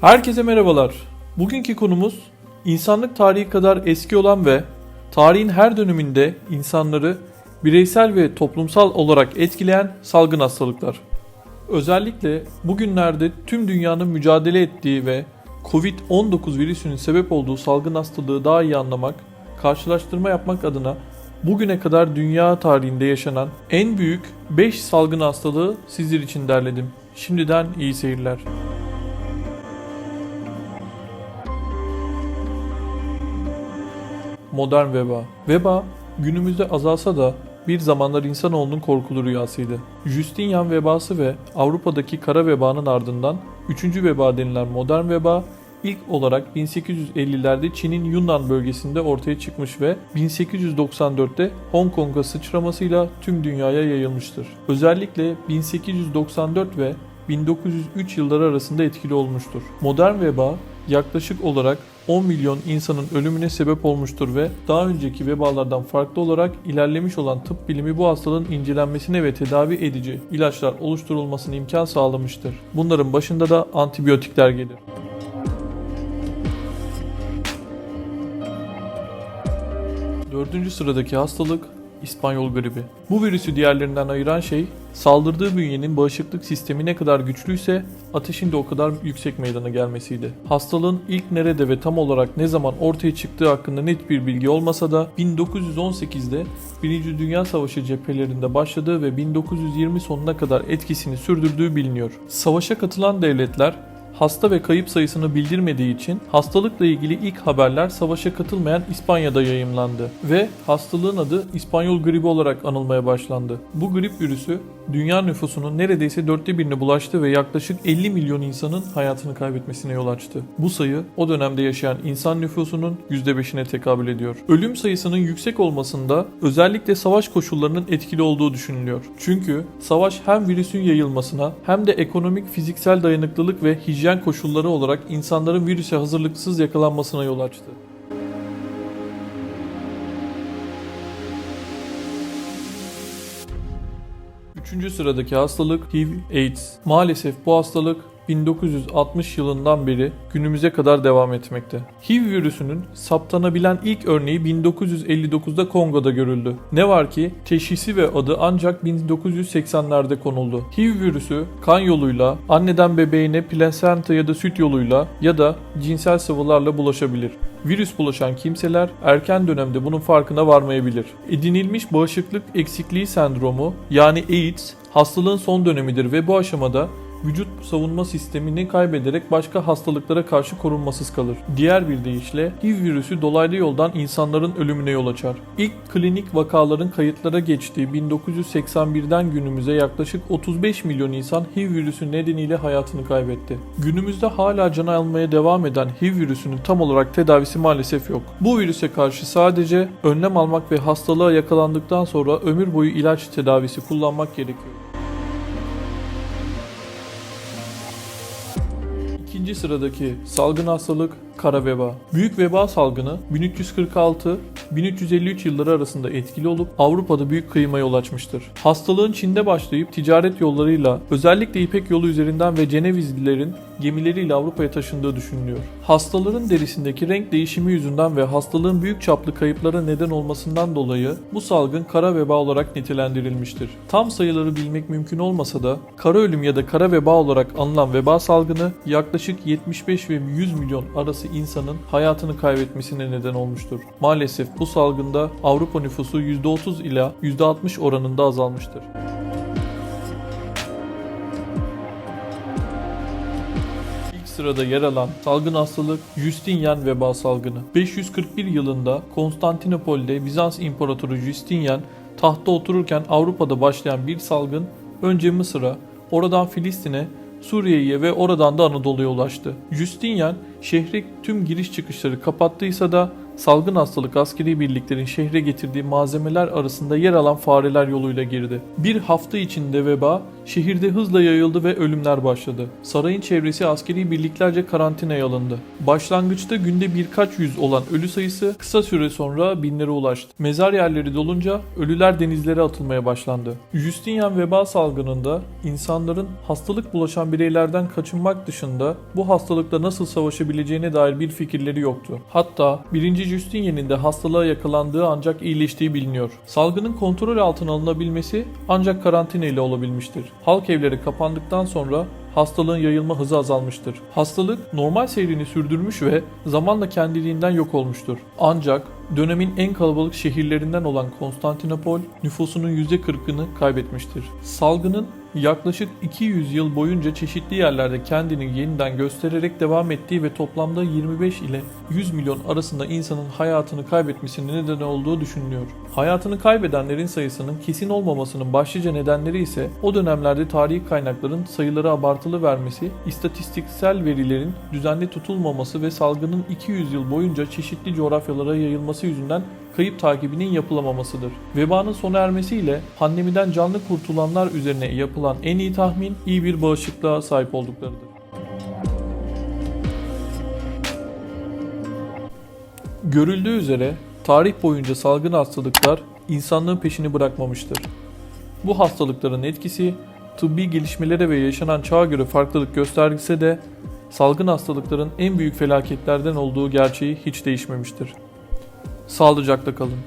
Herkese merhabalar. Bugünkü konumuz insanlık tarihi kadar eski olan ve tarihin her döneminde insanları bireysel ve toplumsal olarak etkileyen salgın hastalıklar. Özellikle bugünlerde tüm dünyanın mücadele ettiği ve Covid-19 virüsünün sebep olduğu salgın hastalığı daha iyi anlamak, karşılaştırma yapmak adına bugüne kadar dünya tarihinde yaşanan en büyük 5 salgın hastalığı sizler için derledim. Şimdiden iyi seyirler. Modern veba. Veba günümüzde azalsa da bir zamanlar insanoğlunun korkulu rüyasıydı. Justinian vebası ve Avrupa'daki kara vebanın ardından 3. veba denilen modern veba ilk olarak 1850'lerde Çin'in Yunnan bölgesinde ortaya çıkmış ve 1894'te Hong Kong'a sıçramasıyla tüm dünyaya yayılmıştır. Özellikle 1894 ve 1903 yılları arasında etkili olmuştur. Modern veba yaklaşık olarak 10 milyon insanın ölümüne sebep olmuştur ve daha önceki vebalardan farklı olarak ilerlemiş olan tıp bilimi bu hastalığın incelenmesine ve tedavi edici ilaçlar oluşturulmasına imkan sağlamıştır. Bunların başında da antibiyotikler gelir. Dördüncü sıradaki hastalık İspanyol gribi. Bu virüsü diğerlerinden ayıran şey saldırdığı bünyenin bağışıklık sistemi ne kadar güçlüyse ateşin de o kadar yüksek meydana gelmesiydi. Hastalığın ilk nerede ve tam olarak ne zaman ortaya çıktığı hakkında net bir bilgi olmasa da 1918'de Birinci Dünya Savaşı cephelerinde başladığı ve 1920 sonuna kadar etkisini sürdürdüğü biliniyor. Savaşa katılan devletler hasta ve kayıp sayısını bildirmediği için hastalıkla ilgili ilk haberler savaşa katılmayan İspanya'da yayımlandı ve hastalığın adı İspanyol gribi olarak anılmaya başlandı. Bu grip virüsü dünya nüfusunun neredeyse dörtte birine bulaştı ve yaklaşık 50 milyon insanın hayatını kaybetmesine yol açtı. Bu sayı o dönemde yaşayan insan nüfusunun %5'ine tekabül ediyor. Ölüm sayısının yüksek olmasında özellikle savaş koşullarının etkili olduğu düşünülüyor. Çünkü savaş hem virüsün yayılmasına hem de ekonomik fiziksel dayanıklılık ve hijyen koşulları olarak insanların virüse hazırlıksız yakalanmasına yol açtı. Üçüncü sıradaki hastalık HIV-AIDS. Maalesef bu hastalık 1960 yılından beri günümüze kadar devam etmekte. HIV virüsünün saptanabilen ilk örneği 1959'da Kongo'da görüldü. Ne var ki teşhisi ve adı ancak 1980'lerde konuldu. HIV virüsü kan yoluyla, anneden bebeğine plasenta ya da süt yoluyla ya da cinsel sıvılarla bulaşabilir. Virüs bulaşan kimseler erken dönemde bunun farkına varmayabilir. Edinilmiş bağışıklık eksikliği sendromu yani AIDS hastalığın son dönemidir ve bu aşamada vücut savunma sistemini kaybederek başka hastalıklara karşı korunmasız kalır. Diğer bir deyişle HIV virüsü dolaylı yoldan insanların ölümüne yol açar. İlk klinik vakaların kayıtlara geçtiği 1981'den günümüze yaklaşık 35 milyon insan HIV virüsü nedeniyle hayatını kaybetti. Günümüzde hala can almaya devam eden HIV virüsünün tam olarak tedavisi maalesef yok. Bu virüse karşı sadece önlem almak ve hastalığa yakalandıktan sonra ömür boyu ilaç tedavisi kullanmak gerekiyor. İkinci sıradaki salgın hastalık kara veba. Büyük veba salgını 1346-1353 yılları arasında etkili olup Avrupa'da büyük kıyıma yol açmıştır. Hastalığın Çin'de başlayıp ticaret yollarıyla özellikle İpek yolu üzerinden ve Cenevizlilerin gemileriyle Avrupa'ya taşındığı düşünülüyor. Hastaların derisindeki renk değişimi yüzünden ve hastalığın büyük çaplı kayıplara neden olmasından dolayı bu salgın kara veba olarak nitelendirilmiştir. Tam sayıları bilmek mümkün olmasa da kara ölüm ya da kara veba olarak anılan veba salgını yaklaşık 75 ve 100 milyon arası insanın hayatını kaybetmesine neden olmuştur. Maalesef bu salgında Avrupa nüfusu %30 ila %60 oranında azalmıştır. Sırada yer alan salgın hastalık Justinian veba salgını. 541 yılında Konstantinopol'de Bizans İmparatoru Justinian tahta otururken Avrupa'da başlayan bir salgın önce Mısır'a, oradan Filistin'e, Suriye'ye ve oradan da Anadolu'ya ulaştı. Justinian şehri tüm giriş çıkışları kapattıysa da salgın hastalık askeri birliklerin şehre getirdiği malzemeler arasında yer alan fareler yoluyla girdi. Bir hafta içinde veba şehirde hızla yayıldı ve ölümler başladı. Sarayın çevresi askeri birliklerce karantinaya alındı. Başlangıçta günde birkaç yüz olan ölü sayısı kısa süre sonra binlere ulaştı. Mezar yerleri dolunca ölüler denizlere atılmaya başlandı. Justinian veba salgınında insanların hastalık bulaşan bireylerden kaçınmak dışında bu hastalıkla nasıl savaşabileceğine dair bir fikirleri yoktu. Hatta 1. Justinian'in de hastalığa yakalandığı ancak iyileştiği biliniyor. Salgının kontrol altına alınabilmesi ancak karantina ile olabilmiştir. Halk evleri kapandıktan sonra hastalığın yayılma hızı azalmıştır. Hastalık normal seyrini sürdürmüş ve zamanla kendiliğinden yok olmuştur. Ancak dönemin en kalabalık şehirlerinden olan Konstantinopol nüfusunun %40'ını kaybetmiştir. Salgının yaklaşık 200 yıl boyunca çeşitli yerlerde kendini yeniden göstererek devam ettiği ve toplamda 25 ile 100 milyon arasında insanın hayatını kaybetmesine neden olduğu düşünülüyor. Hayatını kaybedenlerin sayısının kesin olmamasının başlıca nedenleri ise o dönemlerde tarihi kaynakların sayıları abartılı vermesi, istatistiksel verilerin düzenli tutulmaması ve salgının 200 yıl boyunca çeşitli coğrafyalara yayılması yüzünden kayıp takibinin yapılamamasıdır. Vebanın sona ermesiyle pandemiden canlı kurtulanlar üzerine yapılan en iyi tahmin iyi bir bağışıklığa sahip olduklarıdır. Görüldüğü üzere tarih boyunca salgın hastalıklar insanlığın peşini bırakmamıştır. Bu hastalıkların etkisi tıbbi gelişmelere ve yaşanan çağa göre farklılık göstergise de salgın hastalıkların en büyük felaketlerden olduğu gerçeği hiç değişmemiştir. Sağlıcakla kalın.